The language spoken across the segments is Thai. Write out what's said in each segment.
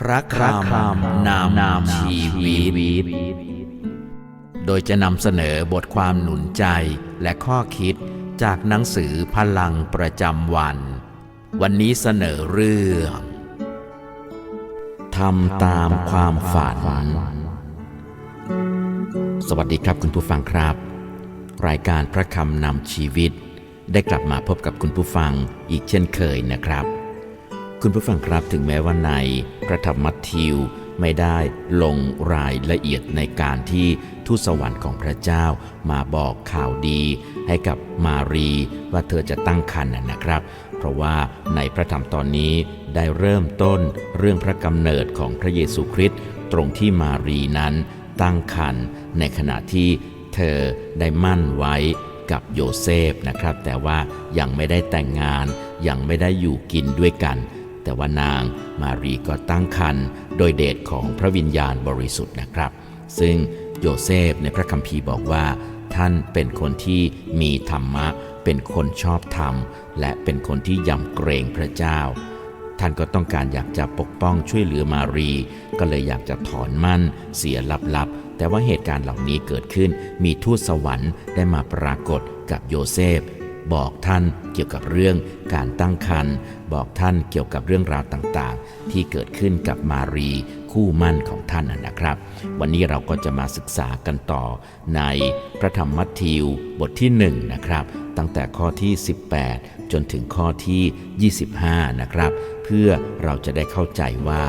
พระคำนำนำชีวิต โดยจะนำเสนอบทความหนุนใจและข้อคิดจากหนังสือพลังประจำวัน วันนี้เสนอเรื่องทำตามความฝัน สวัสดีครับคุณผู้ฟังครับ รายการพระคำนำชีวิต ได้กลับมาพบกับคุณผู้ฟังอีกเช่นเคยนะครับ คุณผู้ฟังครับถึงแม้ว่าในพระธรรมมัทธิวไม่ได้ลงรายละเอียดในการที่ทูตสวรรค์ของพระเจ้ามาบอกข่าวดี ให้กับมารีว่าเธอจะตั้งครรภ์นะครับ เพราะว่าในพระธรรมตอนนี้ได้เริ่มต้นเรื่องพระกำเนิดของพระเยซูคริสต์ตรงที่มารีนั้นตั้งครรภ์ในขณะที่เธอได้มั่นไว้กับโยเซฟนะครับ แต่ว่ายังไม่ได้แต่งงานยังไม่ได้อยู่กินด้วยกัน แต่ว่านางมารีก็ตั้งครรภ์โดยเดชของพระวิญญาณบริสุทธิ์นะครับ ซึ่งโยเซฟในพระคัมภีร์บอกว่า ท่านเป็นคนที่มีธรรมะ เป็นคนชอบธรรม และเป็นคนที่ยำเกรงพระเจ้า ท่านก็ต้องการอยากจะปกป้องช่วยเหลือมารี ก็เลยอยากจะถอนมั่น เสียลับๆ แต่ว่าเหตุการณ์เหล่านี้เกิดขึ้น มีทูตสวรรค์ได้มาปรากฏกับโยเซฟบอกท่านเกี่ยวกับเรื่องการตั้งครรภ์ บอกท่านเกี่ยวกับเรื่องราวต่างๆ ที่เกิดขึ้นกับมารีคู่มั่นของท่านนะครับ วันนี้เราก็จะมาศึกษากันต่อในพระธรรมมัทธิวบทที่ 1 นะครับ ตั้งแต่ข้อที่ 18 จนถึงข้อที่ 25 นะครับ เพื่อเราจะได้เข้าใจว่า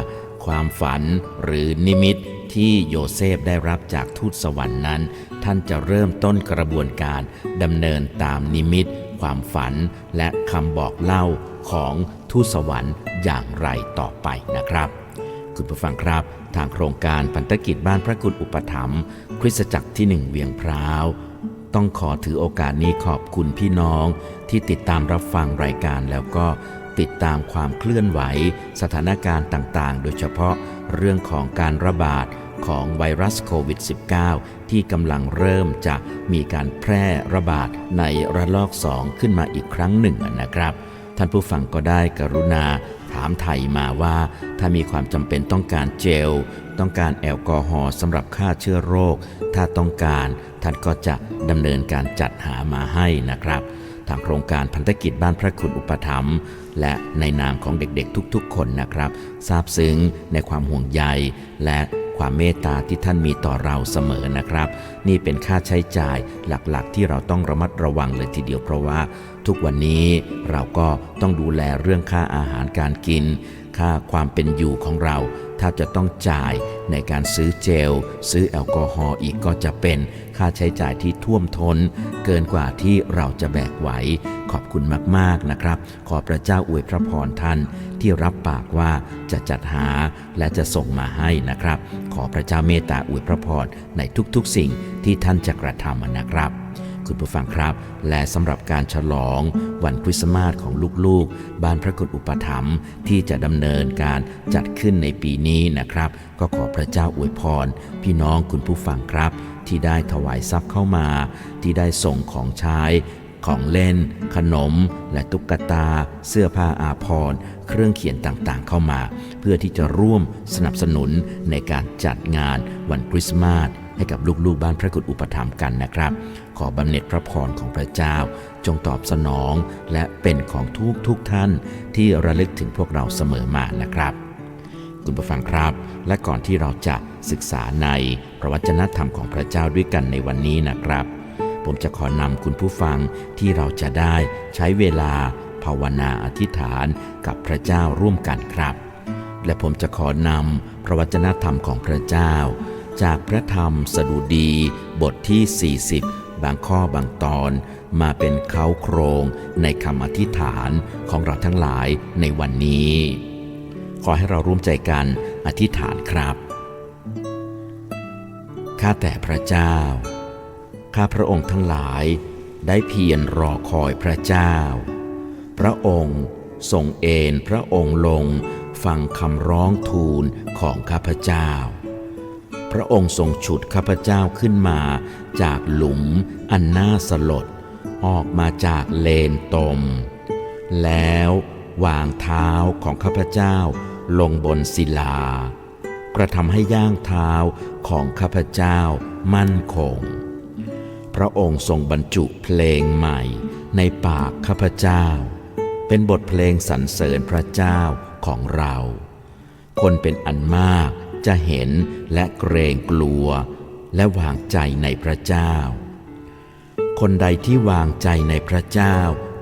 ความฝันหรือนิมิตที่โยเซฟได้รับจากทูตสวรรค์นั้น ท่านจะเริ่มต้นกระบวนการดำเนินตามนิมิต ความฝันและคำบอกเล่า ของทูตสวรรค์อย่างไรต่อไปนะครับ คุณผู้ฟังครับ ทางโครงการพันธกิจบ้านพระคุณอุปถัมภ์คริสตจักรที่หนึ่งเวียงพร้าว ต้องขอถือโอกาสนี้ขอบคุณพี่น้องที่ติดตามรับฟังรายการแล้วก็ติดตามความเคลื่อนไหว สถานการณ์ต่างๆ โดยเฉพาะเรื่องของการระบาดของไวรัสโควิด -19 ที่กำลังเริ่มจะมีการแพร่ระบาดในระลอก 2 ขึ้นมาอีกครั้งหนึ่งนะครับ ท่านผู้ฟังก็ได้กรุณาถามไทยมาว่า ถ้ามีความจำเป็นต้องการเจล ต้องการแอลกอฮอล์สำหรับฆ่าเชื้อโรค ถ้าต้องการท่านก็จะดำเนินการจัดหามาให้นะครับทางโครงการพันธกิจบ้านพระคุณอุปถัมภ์และในนามของเด็กๆ ทุกๆ คนนะครับซาบซึ้งในความห่วงใยและความเมตตาที่ท่านมีต่อเราเสมอนะครับ นี่เป็นค่าใช้จ่ายหลักๆ ที่เราต้องระมัดระวังเลยทีเดียวเพราะว่า ทุกวันนี้เราก็ต้องดูแลเรื่องค่าอาหารการกิน ค่าความเป็นอยู่ของเรา ถ้าจะต้องจ่ายในการซื้อเจล ซื้อแอลกอฮอล์อีกก็จะเป็นค่าใช้จ่ายที่ท่วมท้น เกินกว่าที่เราจะแบกไหว ขอบคุณมากๆนะครับ ขอพระเจ้าอวยพระพรท่านที่รับปากว่าจะจัดหาและจะส่งมาให้นะครับ ขอพระเจ้าเมตตาอวยพระพรในทุกๆสิ่งที่ท่านจะกระทำนะครับ คุณผู้ฟังครับ และสำหรับการฉลองวันคริสต์มาสของลูกๆ บ้านพระคุณอุปถัมภ์ที่จะดำเนินการจัดขึ้นในปีนี้นะครับ ก็ขอพระเจ้าอวยพร พี่น้องคุณผู้ฟังครับ ที่ได้ถวายทรัพย์เข้ามา ที่ได้ส่งของใช้ของเล่น ขนม และตุ๊กตา เสื้อผ้าอาภรณ์ เครื่องเขียนต่างๆ เข้ามา เพื่อที่จะร่วมสนับสนุนในการจัดงานวันคริสต์มาสให้กับลูกๆบ้านพระคุณอุปถัมภ์กันนะครับขอบำเหน็จพระพรของพระเจ้า จงตอบสนองและเป็นของทุกทุกท่านที่ระลึกถึงพวกเราเสมอมานะครับคุณผู้ฟังครับ และก่อนที่เราจะศึกษาในพระวจนะธรรมของพระเจ้าด้วยกันในวันนี้นะครับ ผมจะขอนำคุณผู้ฟังที่เราจะได้ใช้เวลาภาวนาอธิษฐานกับพระเจ้าร่วมกันครับ และผมจะขอนำพระวจนะธรรมของพระเจ้า จากพระธรรมสดุดีบทที่ 40 บางข้อบางตอนมาเป็นเขาโครงในคำอธิษฐานของเราทั้งหลายในวันนี้ ขอให้เราร่วมใจกันอธิษฐานครับ ข้าแต่พระเจ้า ข้าพระองค์ทั้งหลายได้เพียรรอคอยพระเจ้า พระองค์ทรงเอนพระองค์ลงฟังคำร้องทูลของข้าพเจ้า พระองค์ทรงฉุดข้าพเจ้าขึ้นมา จากหลุมอันน่าสลด ออกมาจากเลนตม แล้ววางเท้าของข้าพเจ้าลงบนศิลา กระทำให้ย่างเท้าของข้าพเจ้ามั่นคง พระองค์ทรงบรรจุเพลงใหม่ในปากข้าพเจ้า เป็นบทเพลงสรรเสริญพระเจ้าของเรา คนเป็นอันมาก จะเห็นและเกรงกลัว และวางใจในพระเจ้า คนใดที่วางใจในพระเจ้า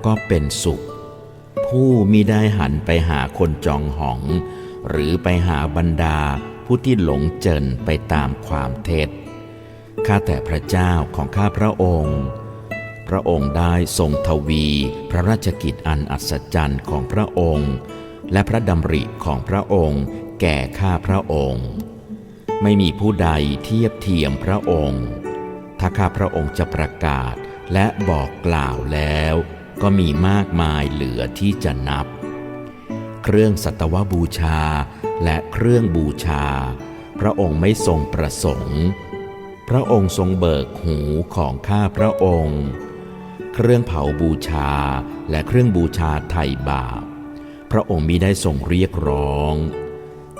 ก็เป็นสุข ผู้มิได้หันไปหาคนจองหอง หรือไปหาบรรดาผู้ที่หลงเจินไปตามความเท็จข้าแต่พระเจ้าของข้าพระองค์ พระองค์ได้ทรงทวีพระราชกิจอันอัศจรรย์ของพระองค์ และพระดำริของพระองค์ แก่ข้าพระองค์ ไม่มีผู้ใดเทียบเทียมพระองค์ ถ้าข้าพระองค์จะประกาศและบอกกล่าวแล้ว ก็มีมากมายเหลือที่จะนับ เครื่องสัตวบูชาและเครื่องบูชา พระองค์ไม่ทรงประสงค์ พระองค์ทรงเบิกหูของข้าพระองค์ เครื่องเผาบูชาและเครื่องบูชาไถ่บาปพระองค์มิได้ทรงเรียกร้อง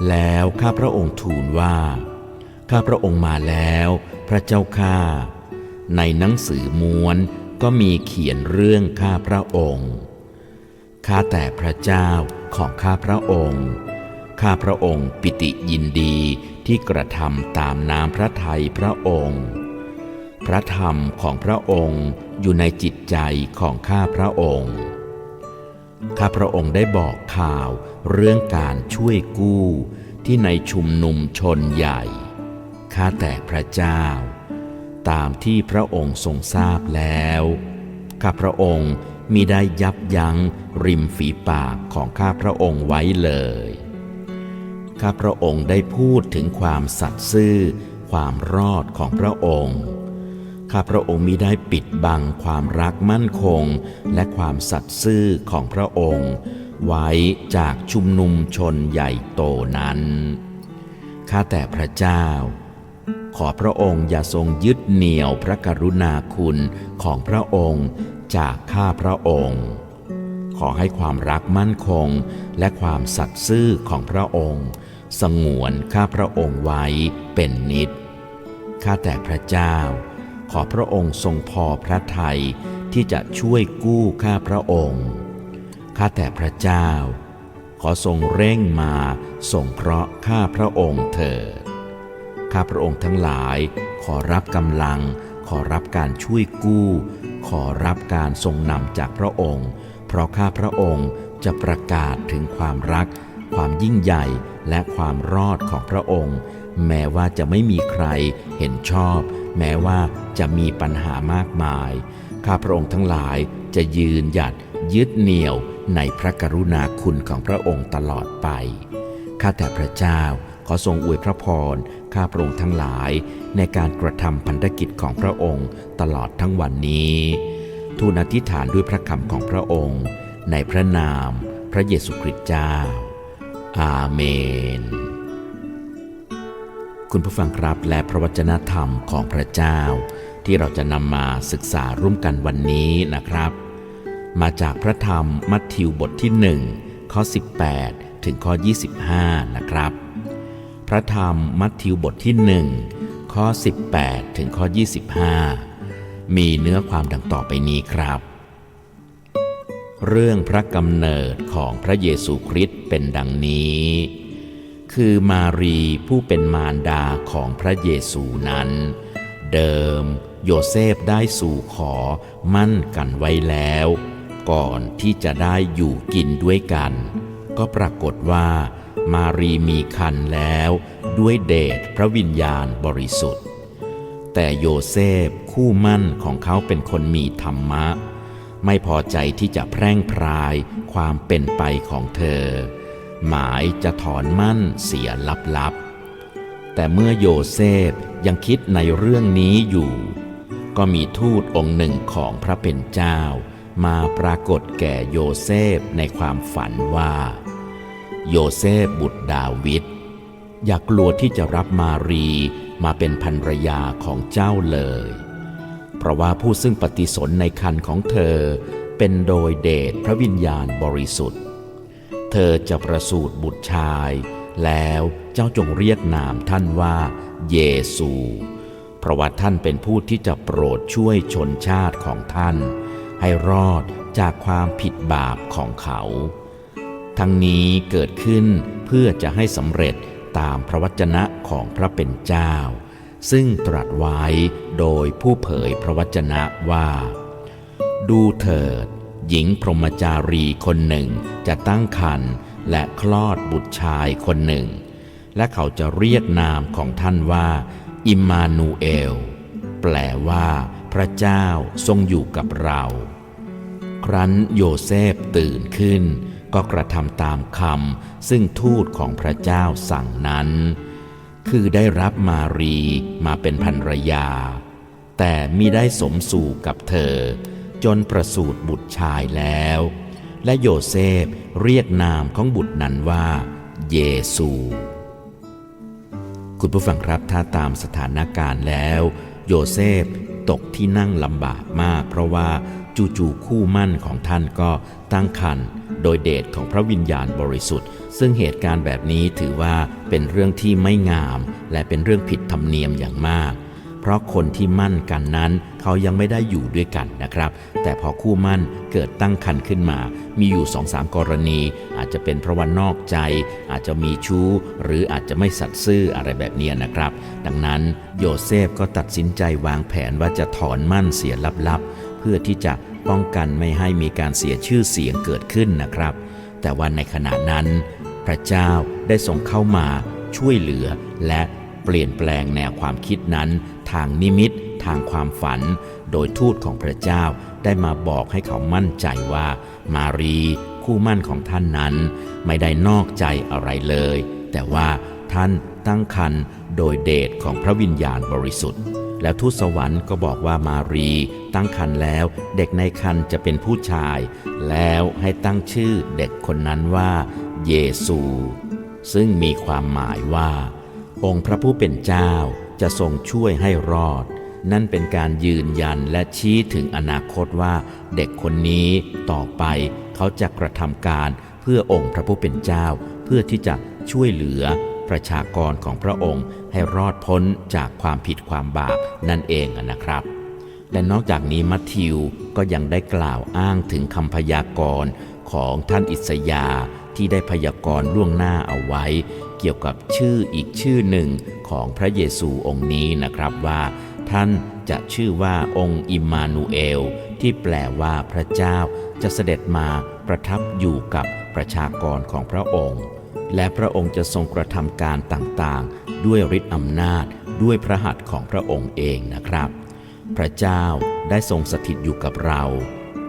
แล้วข้าพระองค์ทูลว่า ข้าพระองค์มาแล้ว พระเจ้าข้าในหนังสือม้วนก็มีเขียนเรื่องข้าพระองค์ ข้าแต่พระเจ้าของข้าพระองค์ ข้าพระองค์ปิติยินดีที่กระทำตามน้ำพระทัยพระองค์ พระธรรมของพระองค์อยู่ในจิตใจของข้าพระองค์ ข้าพระองค์ได้บอกข่าวเรื่องการช่วยกู้ที่ในชุมนุมชนใหญ่ ข้าแต่พระเจ้า ตามที่พระองค์ทรงทราบแล้ว ข้าพระองค์มิได้ยับยั้งริมฝีปากของข้าพระองค์ไว้เลย ข้าพระองค์ได้พูดถึงความสัตย์ซื่อความรอดของพระองค์ ข้าพระองค์มิได้ปิดบังความรักมั่นคง และความสัตย์ซื่อของพระองค์ ไว้จากชุมนุมชนใหญ่โตนั้น ข้าแต่พระเจ้า ขอพระองค์อย่าทรงยึดเหนี่ยวพระกรุณาคุณของพระองค์จากข้าพระองค์ ขอให้ความรักมั่นคงและความสัตย์ซื่อของพระองค์ สงวนข้าพระองค์ไว้เป็นนิจข้าแต่พระเจ้า ขอพระองค์ทรงพอพระทัยที่จะช่วยกู้ข้าพระองค์ ข้าแต่พระเจ้า ขอทรงเร่งมาส่งเคราะห์ข้าพระองค์เถิด ข้าพระองค์ทั้งหลาย ขอรับกำลัง ขอรับการช่วยกู้ ขอรับการทรงนำจากพระองค์ เพราะข้าพระองค์จะประกาศถึงความรัก ความยิ่งใหญ่และความรอดของพระองค์ แม้ว่าจะไม่มีใครเห็นชอบ แม้ว่าจะมีปัญหามากมาย ข้าพระองค์ทั้งหลายจะยืนหยัดยึดเหนี่ยวในพระกรุณาคุณของพระองค์ตลอดไป ข้าแต่พระเจ้าขอทรงอวยพระพร ข้าพระองค์ทั้งหลายในการกระทำพันธกิจของพระองค์ตลอดทั้งวันนี้ทูลอธิษฐานด้วยพระคำของพระองค์ ในพระนามพระเยซูคริสต์เจ้า อาเมน คุณผู้ฟังครับและพระวจนะธรรมของพระเจ้า ที่เราจะนำมาศึกษาร่วมกันวันนี้นะครับ มาจากพระธรรมมัทธิวบทที่1ข้อ18 ถึงข้อ 25 นะครับ พระธรรมมัทธิวบทที่1ข้อ18 ถึงข้อ 25 มีเนื้อความดังต่อไปนี้ครับ เรื่องพระกำเนิดของพระเยซูคริสต์เป็นดังนี้ คือมารีผู้เป็นมารดาของพระเยซูนั้น เดิมโยเซฟได้สู่ขอมั่นกันไว้แล้ว ก่อนที่จะได้อยู่กินด้วยกัน ก็ปรากฏว่า มารีมีคันแล้วด้วยเดชพระวิญญาณบริสุทธิ์ แต่โยเซฟคู่มั่นของเขาเป็นคนมีธรรมะ ไม่พอใจที่จะแพร่งพรายความเป็นไปของเธอ หมายจะถอนมั่นเสียลับๆ แต่เมื่อโยเซฟยังคิดในเรื่องนี้อยู่ ก็มีทูตองค์หนึ่งของพระเป็นเจ้า มาปรากฏแก่โยเซฟในความฝันว่า โยเซฟบุตรดาวิดอย่ากลัวที่จะรับมารีมาเป็นภรรยาของเจ้าเลย เพราะว่าผู้ซึ่งปฏิสนในคันของเธอเป็นโดยเดชพระวิญญาณบริสุทธิ์ เธอจะประสูติบุตรชาย แล้วเจ้าจงเรียกนามท่านว่า เยซู เพราะว่าท่านเป็นผู้ที่จะโปรดช่วยชนชาติของท่าน ให้รอดจากความผิดบาปของเขา ทั้งนี้เกิดขึ้นเพื่อจะให้สำเร็จตามพระวจนะของพระเป็นเจ้า ซึ่งตรัสไว้โดยผู้เผยพระวจนะว่า ดูเถิด หญิงพรหมจารีคนหนึ่งจะตั้งครรภ์และคลอดบุตรชายคนหนึ่ง และเขาจะเรียกนามของท่านว่า อิมมานูเอล แปลว่า พระเจ้าทรงอยู่กับเรา ครั้นโยเซฟตื่นขึ้น ก็กระทำตามคำซึ่งทูตของพระเจ้าสั่งนั้น คือได้รับมารีมาเป็นภรรยา แต่มิได้สมสู่กับเธอ จนประสูติบุตรชายแล้ว และโยเซฟเรียกนามของบุตรนั้นว่า เยซู คุณผู้ฟังครับถ้าตามสถานการณ์แล้ว โยเซฟตกที่นั่งลำบากมาก เพราะว่าจู่ๆคู่มั่นของท่านก็ตั้งครรภ์โดยเดชของพระวิญญาณบริสุทธิ์ ซึ่งเหตุการณ์แบบนี้ถือว่าเป็นเรื่องที่ไม่งาม และเป็นเรื่องผิดธรรมเนียมอย่างมาก เพราะคนที่มั่นกันนั้น เขายังไม่ได้อยู่ด้วยกันนะครับ แต่พอคู่มั่นเกิดตั้งคันขึ้นมา มีอยู่สองสามกรณี อาจจะเป็นเพราะว่านอกใจ อาจจะมีชู้ หรืออาจจะไม่สัตย์ซื่ออะไรแบบนี้นะครับ ดังนั้นโยเซฟก็ตัดสินใจวางแผนว่าจะถอนมั่นเสียลับๆ เพื่อที่จะป้องกันไม่ให้มีการเสียชื่อเสียงเกิดขึ้นนะครับ แต่ว่าในขณะนั้น พระเจ้าได้ทรงเข้ามาช่วยเหลือและเปลี่ยนแปลงแนวความคิดนั้น ทางนิมิต ทางความฝัน โดยทูตของพระเจ้าได้มาบอกให้เขามั่นใจว่า มารีคู่มั่นของท่านนั้น ไม่ได้นอกใจอะไรเลย แต่ว่าท่านตั้งครรภ์โดยเดชของพระวิญญาณบริสุทธิ์ แล้วทูตสวรรค์ก็บอกว่ามารีตั้งครรภ์แล้ว เด็กในครรภ์จะเป็นผู้ชาย แล้วให้ตั้งชื่อเด็กคนนั้นว่า เยซู ซึ่งมีความหมายว่า องค์พระผู้เป็นเจ้า จะทรงช่วยให้รอด นั่นเป็นการยืนยันและชี้ถึงอนาคตว่า เด็กคนนี้ต่อไปเขาจะกระทำการเพื่อองค์พระผู้เป็นเจ้า เพื่อที่จะช่วยเหลือประชากรของพระองค์ให้รอดพ้นจากความผิดความบาปนั่นเองนะครับและนอกจากนี้มัทธิวก็ยังได้กล่าวอ้างถึงคำพยากรณ์ของท่านอิสยาที่ได้พยากรณ์ล่วงหน้าเอาไว้ เกี่ยวกับชื่ออีกชื่อหนึ่งของพระเยซูองค์นี้นะครับว่า ท่านจะชื่อว่าองค์อิมมานูเอล ที่แปลว่าพระเจ้าจะเสด็จมาประทับอยู่กับประชากรของพระองค์ และพระองค์จะทรงกระทำการต่างๆ ด้วยฤทธิ์อำนาจด้วยพระหัตถ์ของพระองค์เองนะครับ พระเจ้าได้ทรงสถิตอยู่กับเรา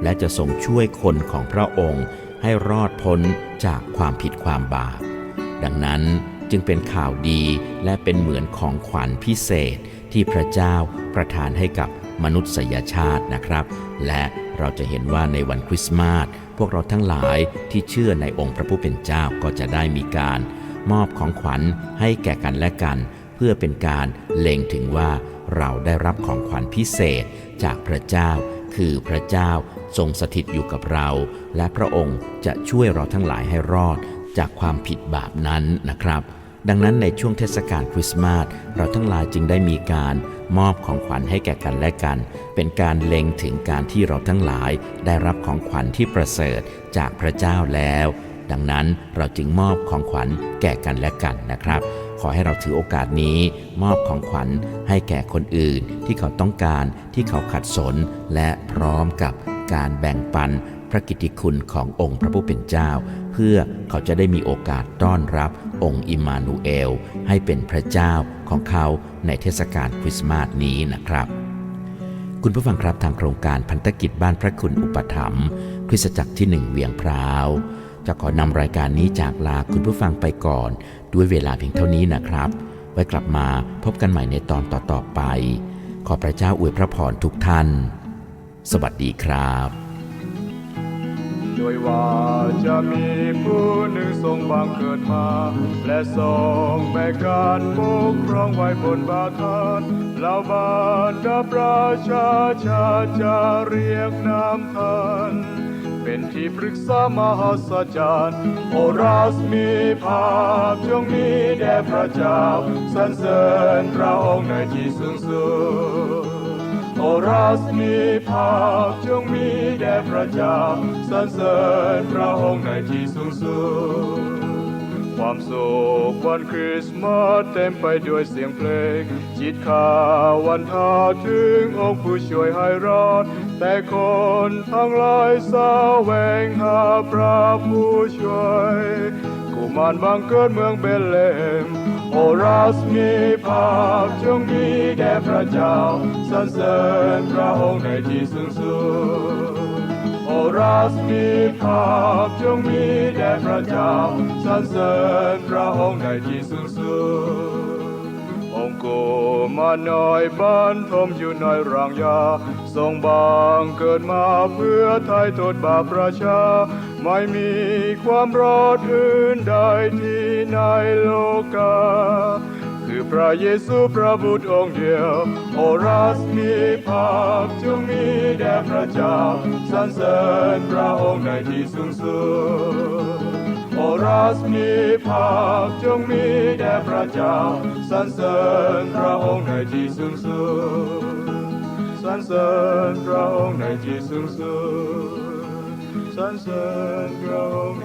และจะทรงช่วยคนของพระองค์ให้รอดพ้นจากความผิดความบาป ดังนั้นจึงเป็นข่าวดีและเป็นเหมือนของขวัญพิเศษที่พระเจ้าประทานให้กับมนุษยชาตินะครับ และเราจะเห็นว่าในวันคริสต์มาสพวกเราทั้งหลายที่เชื่อในองค์พระผู้เป็นเจ้าก็จะได้มีการ มอบของขวัญให้แก่กันและกัน เพื่อเป็นการเล็งถึงว่าเราได้รับของขวัญพิเศษจากพระเจ้า คือพระเจ้าทรงสถิตอยู่กับเรา และพระองค์จะช่วยเราทั้งหลายให้รอด จากความผิดบาปนั้นนะครับ ดังนั้นในช่วงเทศกาลคริสต์มาสเราทั้งหลายจึงได้มีการมอบของขวัญให้แก่กันและกัน เป็นการเล็งถึงการที่เราทั้งหลายได้รับของขวัญที่ประเสริฐจากพระเจ้าแล้ว ดังนั้นเราจึงมอบของขวัญแก่กันและกันนะครับขอให้เราถือโอกาสนี้มอบของขวัญให้แก่คนอื่น ที่เขาต้องการที่เขาขัดสน และพร้อมกับการแบ่งปันพระกิตติคุณขององค์พระผู้เป็นเจ้า พื่อเขาจะได้มีโอกาสต้อนรับองค์อิมานูเอล ให้เป็นพระเจ้าของเขาในเทศกาลคริสต์มาสนี้นะครับ คุณผู้ฟังครับทางโครงการพันธกิจบ้านพระคุณอุปถัมภ์คริสตจักรที่หนึ่งเวียงพร้าวจะขอนำรายการนี้จากลาคุณผู้ฟังไปก่อน ด้วยเวลาเพียงเท่านี้นะครับ ไว้กลับมาพบกันใหม่ในตอนต่อๆไป ขอพระเจ้าอวยพระพรทุกท่าน สวัสดีครับ ด้วยว่าจะมีผู้หนึ่งทรงบังเกิดมา และทรงแบกการปกครองไว้บนบาทานเหล่าบรรดาประชาชาจะเรียกนามท่านเป็นที่ปรึกษามหัศจรรย์โอราสมีภาพจงมีแด่พระเจ้าสรรเสริญพระองค์ในที่สูงสุด โอราสมีภาพจงมีแด่พระเจ้าสรรเสริญพระองค์ในที่สูงสุดความสุขวันคริสต์มาสเต็มไปด้วยเสียงเพลง จิตข่าวันทาถึงองค์ผู้ช่วยให้รอด แต่คนทั้งหลายสาแวงหาพระผู้ช่วย กุมารบังเกิดเมืองเบธเลม โอราสมีภาพจงมีแด่พระเจ้าสรรเสริญพระองค์ในที่สูงสุดโอราสมีภาพจงมีแด่พระเจ้าสรรเสริญพระองค์ในที่สูงสุดองค์กุมาน้อยบ้านทมอยู่ในรังยาทรงบางเกิดมาเพื่อไถ่โทษบาปประชา ไม่มีความรอดอื่นใดที่ในโลกา คือพระเยซูพระบุตรองค์เดียว โอราสมีภาพจงมีแด่พระเจ้าสรรเสริญพระองค์ในที่สูงสุดโอราสมีภาพจงมีแด่พระเจ้าสรรเสริญพระองค์ในที่สูงสุดสรรเสริญพระองค์ในที่สูงสุด Sunset Grove,